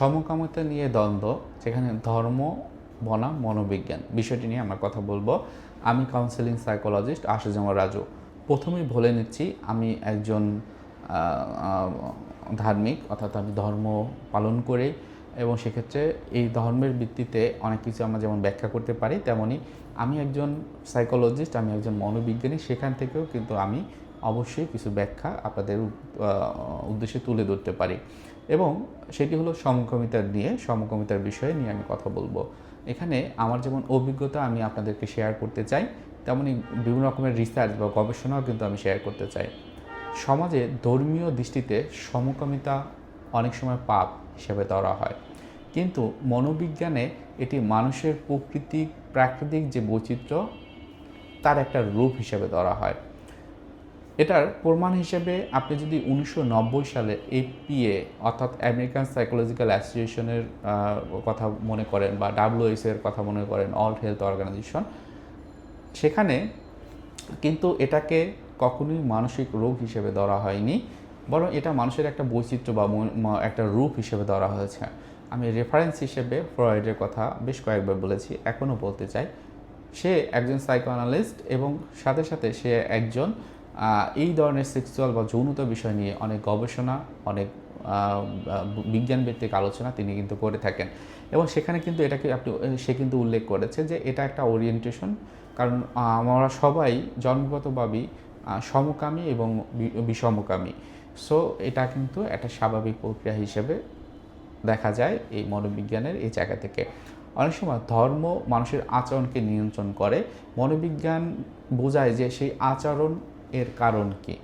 সমকামিতা নিয়ে দ্বন্দ্ব, যেখানে ধর্ম, বনাম, মনোবিজ্ঞান, বিষয়টি নিয়ে আমরা কথা বলব। আমি কাউন্সেলিং সাইকোলজিস্ট আশুজামা রাজু। প্রথমেই বলে নিচ্ছি, আমি একজন ধার্মিক, অর্থাৎ আমি ধর্ম পালন করে এবং সেক্ষেত্রে এই ধর্মের ভিত্তিতে অনেক কিছু আমরা যেমন ব্যাখ্যা করতে পারি, তেমনি আমি একজন সাইকোলজিস্ট আমি একজন মনোবিজ্ঞানী, সেখান থেকেও কিন্তু আমি অবশ্যই কিছু ব্যাখ্যা আপনাদের উদ্দেশ্যে তুলে ধরতে পারি। এবং সেটি হলো সমকামিতার নিয়ে, সমকামিতার বিষয়ে নিয়ে আমি কথা বলব। এখানে আমার যেমন অভিজ্ঞতা আমি আপনাদেরকে শেয়ার করতে চাই, তেমনি বিভিন্ন রকমের রিসার্চ বা গবেষণাও কিন্তু আমি শেয়ার করতে চাই। সমাজে ধর্মীয় দৃষ্টিতে সমকামিতা অনেক সময় পাপ হিসেবে ধরা হয়। কিন্তু মনোবিজ্ঞানে এটি মানুষের প্রকৃতিক, প্রাকৃতিক যে বৈচিত্র্য, তার একটা রূপ হিসেবে ধরা হয়। এটার প্রমাণ হিসেবে আপনি যদি উনিশশো নব্বই সালে এপিএ অর্থাৎ আমেরিকান সাইকোলজিক্যাল অ্যাসোসিয়েশনের কথা মনে করেন বা ডাব্লিউএস এর কথা মনে করেন অল হেলথ অর্গানাইজেশন সেখানে কিন্তু এটাকে কখনোই মানসিক রোগ হিসেবে ধরা হয়নি, বরং এটা মানুষের একটা বৈচিত্র্য বা একটা রূপ হিসেবে ধরা হয়েছে। আমি রেফারেন্স হিসেবে ফ্রয়েডের কথা বেশ কয়েকবার বলেছি, এখনও বলতে চাই। সে একজন সাইকোঅ্যানালিস্ট এবং সাথে সাথে সে একজন এই ধরনের সেক্সুয়াল বা যৌনতা বিষয় নিয়ে অনেক গবেষণা, অনেক বিজ্ঞান ভিত্তিক আলোচনা তিনি কিন্তু করে থাকেন। এবং সেখানে কিন্তু এটাকে আপনি, সে কিন্তু উল্লেখ করেছে যে এটা একটা ওরিয়েন্টেশন কারণ আমরা সবাই জন্মগতভাবেই সমকামী এবং বিষমকামী। সো এটা কিন্তু একটা স্বাভাবিক প্রক্রিয়া হিসেবে দেখা যায় এই মনোবিজ্ঞানের এই জায়গা থেকে। অনেক সময় ধর্ম মানুষের আচরণকে নিয়ন্ত্রণ করে। মনোবিজ্ঞান বোঝায় যে সেই আচরণ এর কারণ কি?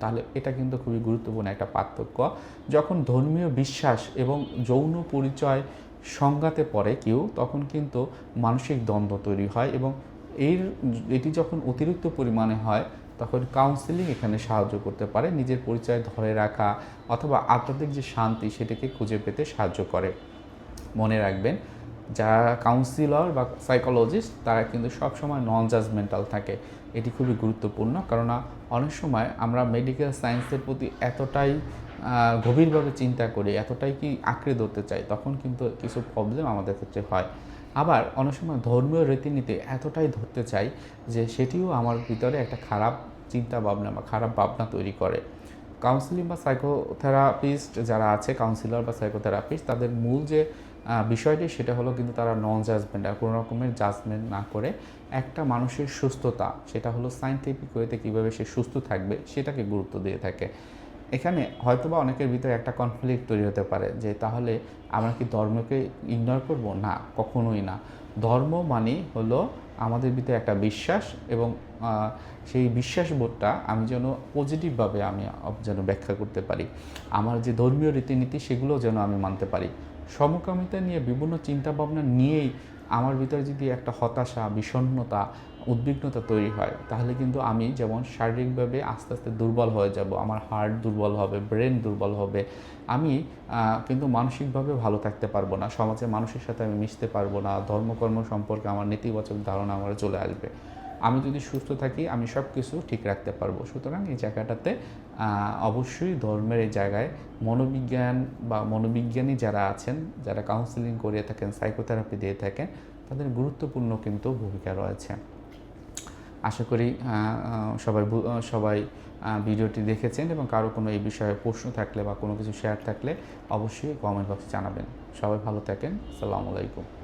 তাহলে এটা কিন্তু খুবই গুরুত্বপূর্ণ একটা পার্থক্য। যখন ধর্মীয় বিশ্বাস এবং যৌন পরিচয় সংঘাতে পড়ে কেউ, তখন কিন্তু মানসিক দ্বন্দ্ব তৈরি হয় এবং এর, এটি যখন অতিরিক্ত পরিমাণে হয়, তখন কাউন্সিলিং এখানে সাহায্য করতে পারে। নিজের পরিচয় ধরে রাখা অথবা আধ্যাত্মিক যে শান্তি, সেটাকে খুঁজে পেতে সাহায্য করে। মনে রাখবেন যারা কাউন্সিলর বা সাইকোলজিস্ট তারা কিন্তু সবসময় নন জাজমেন্টাল থাকে। এটি খুবই গুরুত্বপূর্ণ, কেননা অনেক সময় আমরা মেডিকেল সায়েন্সের প্রতি এতটাই গভীরভাবে চিন্তা করি, এতটাই কি আঁকড়ে ধরতে চাই, তখন কিন্তু কিছু প্রবলেম আমাদের ক্ষেত্রে হয়। আবার অনেক সময় ধর্মীয় রীতিনীতি এতটাই ধরতে চাই যে সেটিও আমার ভিতরে একটা খারাপ চিন্তা ভাবনা বা খারাপ ভাবনা তৈরি করে। কাউন্সিলিং বা সাইকোথেরাপিস্ট যারা আছে কাউন্সিলর বা সাইকোথেরাপিস্ট তাদের মূল যে বিষয়টি সেটা হলো কিন্তু তারা নন জাজমেন্ট আর কোনো রকমের জাজমেন্ট না করে একটা মানুষের সুস্থতা, সেটা হলো সাইন্টিফিক ওয়েতে কীভাবে সে সুস্থ থাকবে, সেটাকে গুরুত্ব দিয়ে থাকে। এখানে হয়তোবা অনেকের ভিতরে একটা কনফ্লিক্ট তৈরি হতে পারে যে তাহলে আমরা কি ধর্মকে ইগনোর করব? না, কখনোই না। ধর্ম মানে হলো আমাদের ভিতরে একটা বিশ্বাস এবং সেই বিশ্বাসবোধটা আমি যেন পজিটিভভাবে আমি যেন ব্যাখ্যা করতে পারি। আমার যে ধর্মীয় রীতিনীতি সেগুলো যেন আমি মানতে পারি। সমকামিতা নিয়ে বিভিন্ন চিন্তাভাবনা নিয়েই আমার ভিতরে যদি একটা হতাশা, বিষণ্ণতা, উদ্বিগ্নতা তৈরি হয়, তাহলে কিন্তু আমি যেমন শারীরিকভাবে আস্তে আস্তে দুর্বল হয়ে যাব, আমার হার্ট দুর্বল হবে, ব্রেন দুর্বল হবে, আমি কিন্তু মানসিকভাবে ভালো থাকতে পারব না, সমাজে মানুষের সাথে আমি মিশতে পারব না, ধর্মকর্ম সম্পর্কে আমার নেতিবাচক ধারণা আমার চলে আসবে। আমি যদি সুস্থ থাকি, আমি সব কিছু ঠিক রাখতে পারব। সুতরাং এই জায়গাটাতে অবশ্যই ধর্মের এই জায়গায় মনোবিজ্ঞান বা মনোবিজ্ঞানী যারা আছেন, যারা কাউন্সিলিং করিয়ে থাকেন সাইকোথেরাপি দিয়ে থাকেন, তাদের গুরুত্বপূর্ণ কিন্তু ভূমিকা রয়েছে। আশা করি সবাই সবাই ভিডিওটি দেখেছেন এবং কারও কোনো এই বিষয়ে প্রশ্ন থাকলে বা কোনো কিছু শেয়ার থাকলে অবশ্যই কমেন্ট বক্সে জানাবেন। সবাই ভালো থাকেন। আসসালামু আলাইকুম।